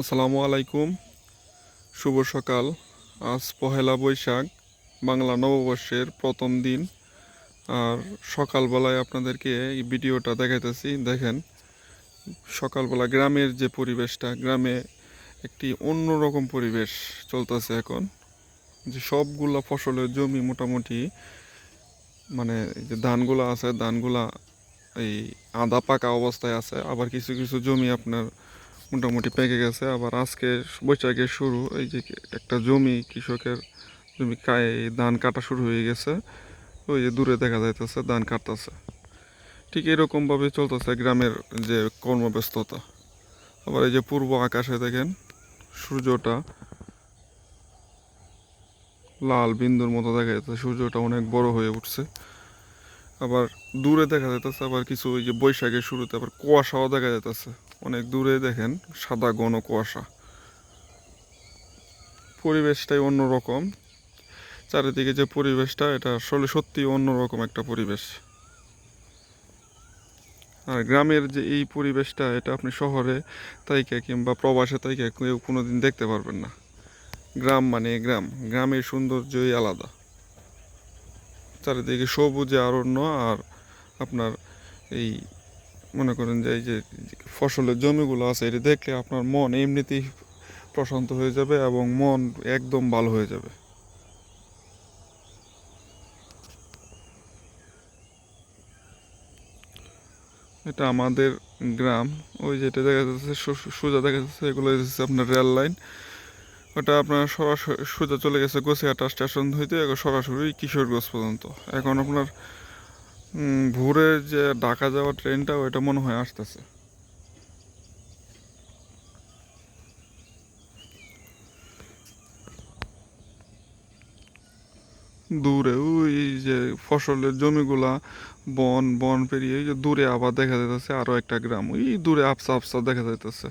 আসসালামু আলাইকুম। শুভ সকাল। আজ পহেলা বৈশাখ, বাংলা নববর্ষের প্রথম দিন। আর সকালবেলায় আপনাদেরকে এই ভিডিওটা দেখাইতেছি। দেখেন, সকালবেলা গ্রামের যে পরিবেশটা, গ্রামে একটি অন্যরকম পরিবেশ চলতেছে এখন। যে সবগুলা ফসলের জমি মোটামুটি মানে যে ধানগুলা আছে, ধানগুলা এই আধা পাকা অবস্থায় আছে। আবার কিছু কিছু জমি আপনার মোটামুটি পেকে গেছে। আবার আজকে বৈশাখের শুরু, এই যে একটা জমি কৃষকের জমি কায়, ধান কাটা শুরু হয়ে গেছে। ওই যে দূরে দেখা যাইতেছে, ধান কাটতেছে। ঠিক এরকমভাবে চলতেছে গ্রামের যে কর্মব্যস্ততা। আবার এই যে পূর্ব আকাশে দেখেন, সূর্যটা লাল বিন্দুর মতো দেখা যাচ্ছে সূর্যটা অনেক বড় হয়ে উঠছে। আবার দূরে দেখা যাইতেছে, আবার কিছু ওই যে বৈশাখের শুরুতে আবার কুয়াশাও দেখা যাইতেছে। অনেক দূরে দেখেন, সাদা ঘন কুয়াশা। পরিবেশটাই অন্যরকম। চারিদিকে যে পরিবেশটা, এটা আসলে সত্যি অন্যরকম একটা পরিবেশ। আর গ্রামের যে এই পরিবেশটা, এটা আপনি শহরে তাইকে কিংবা প্রবাসে তাইকে কেউ কোনোদিন দেখতে পারবেন না। গ্রাম মানে গ্রাম, গ্রামের সৌন্দর্যই আলাদা। চারিদিকে সবুজে আরণ্য আর আপনার এই মনে করেন যে এই যে ফসলের জমিগুলো আছে, এটা দেখলে আপনার মন এমনিতেই প্রশান্ত হয়ে যাবে এবং মন একদম ভালো হয়ে যাবে। এটা আমাদের গ্রাম, ওই যেটা দেখা যাচ্ছে সোজা দেখা যাচ্ছে, এগুলো আপনার রেল লাইন। ওটা আপনার সরাসরি সোজা চলে গেছে গোসিয়াটা স্টেশন হইতে, সরাসরি কিশোরগঞ্জ পর্যন্ত। এখন আপনার ভোরের যে ঢাকা যাওয়ার ট্রেনটা ওইটা মনে হয় আসতেছে। দূরে ওই যে ফসলের জমিগুলা, বন বন পেরিয়ে ওই যে দূরে আবার দেখা যাইতেছে আরও একটা গ্রাম। ওই দূরে আফসা আফসা দেখা যাইতেছে।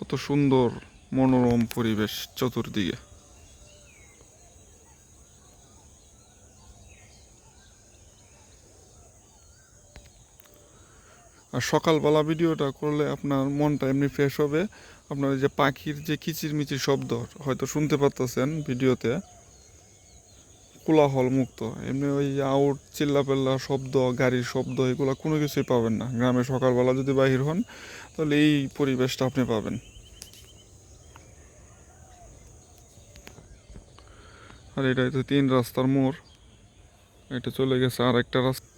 কত সুন্দর মনোরম পরিবেশ চতুর্দিকে। আর সকালবেলা ভিডিওটা করলে আপনার মনটা এমনি ফ্রেশ হবে। আপনার যে পাখির যে কিচিরমিচির শব্দ, হয়তো শুনতে পারতেছেন ভিডিওতে। কোলাহল মুক্ত। এমনি ওই আউট, চিল্লাপাল্লা শব্দ, গাড়ির শব্দ, এগুলো কোনো কিছুই পাবেন না। গ্রামে সকালবেলা যদি বাহির হন, তাহলে এই পরিবেশটা আপনি পাবেন। আর এটা তো তিন রাস্তার মোড়। এটা চলে গেছে আর একটা রাস্তা।